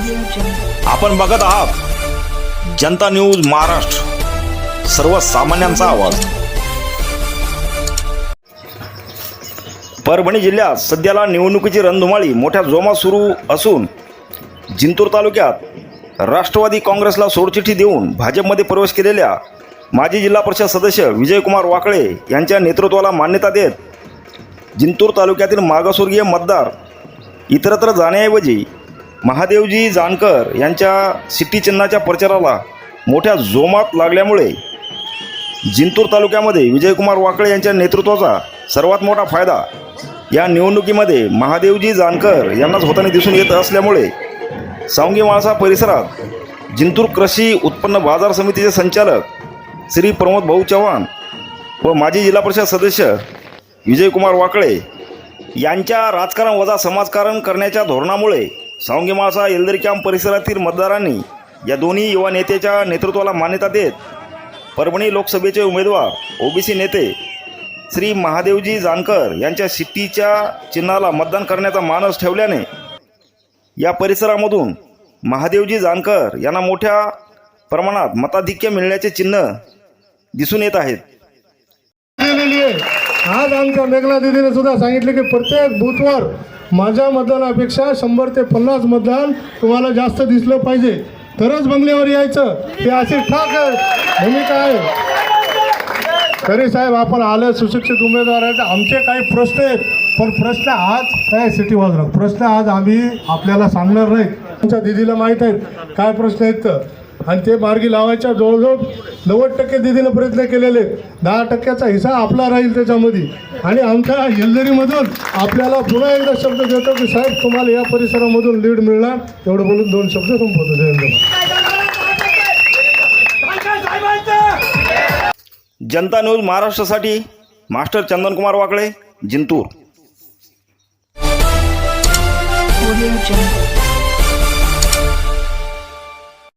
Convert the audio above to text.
आपण बघत आहात जनता न्यूज महाराष्ट्र. सर्वसामान्यांचा आवाज. परभणी जिल्ह्यात सध्याला निवडणुकीची रणधुमाळी मोठ्या जोमात सुरू असून जिंतूर तालुक्यात राष्ट्रवादी काँग्रेसला सोडचिठी देऊन भाजपमध्ये प्रवेश केलेल्या माजी जिल्हा परिषद सदस्य विजयकुमार वाकळे यांच्या नेतृत्वाला मान्यता देत जिंतूर तालुक्यातील मागासवर्गीय मतदार इतरत्र जाण्याऐवजी महादेवजी जानकर यांच्या सिटी चिन्हाच्या प्रचाराला मोठ्या जोमात लागल्यामुळे जिंतूर तालुक्यामध्ये विजयकुमार वाकळे यांच्या नेतृत्वाचा सर्वात मोठा फायदा या निवडणुकीमध्ये महादेवजी जानकर यांनाच होताना दिसून येत असल्यामुळे सावंगी माळसा परिसरात जिंतूर कृषी उत्पन्न बाजार समितीचे संचालक श्री प्रमोद भाऊ चव्हाण व माजी जिल्हा परिषद सदस्य विजयकुमार वाकळे यांच्या राजकारण वजा समाजकारण करण्याच्या धोरणामुळे सावंगी मासा येलदरी कॅम्प परिसरातील मतदारांनी या दोन्ही युवा नेत्याच्या नेतृत्वाला मान्यता देत परभणी लोकसभेचे उमेदवार ओबीसी नेते श्री महादेवजी जानकर यांच्या शिट्टीच्या चिन्हाला मतदान करण्याचा मानस ठेवल्याने या परिसरामधून महादेवजी जानकर यांना मोठ्या प्रमाणात मताधिक्य मिळण्याचे चिन्ह दिसून येत आहेत. आज आमच्या मेघना दिदीने सुद्धा सांगितले की प्रत्येक बूथवर माझ्या मतदानापेक्षा शंभर ते पन्नास मतदान तुम्हाला जास्त दिसलं पाहिजे. तरच बंगल्यावर यायचं. ते अशी ठाक भूमिका आहे. तरी साहेब आपण आले सुशिक्षित उमेदवार आहेत. आमचे काही प्रश्न आहेत. पण प्रश्न आज काय सिटी वाजरा प्रश्न आज आम्ही आपल्याला सांगणार नाही. आमच्या दिदीला माहीत आहेत. काय प्रश्न आहेत? तर आणि ते मार्गी लावायच्या जवळजवळ नव्वद टक्के दिदीनं प्रयत्न केलेले. दहा टक्क्याचा हिस्सा आपला राहील त्याच्यामध्ये. आणि आमच्या येलदरीमधून आपल्याला पुन्हा एकदा शब्द देतो की साहेब तुम्हाला या परिसरामधून लीड मिळणार. एवढं बोलून दोन शब्द संपवतो. धन्यवाद जनता न्यूज महाराष्ट्रासाठी. मास्टर चंदनकुमार वाकळे जिंतूर.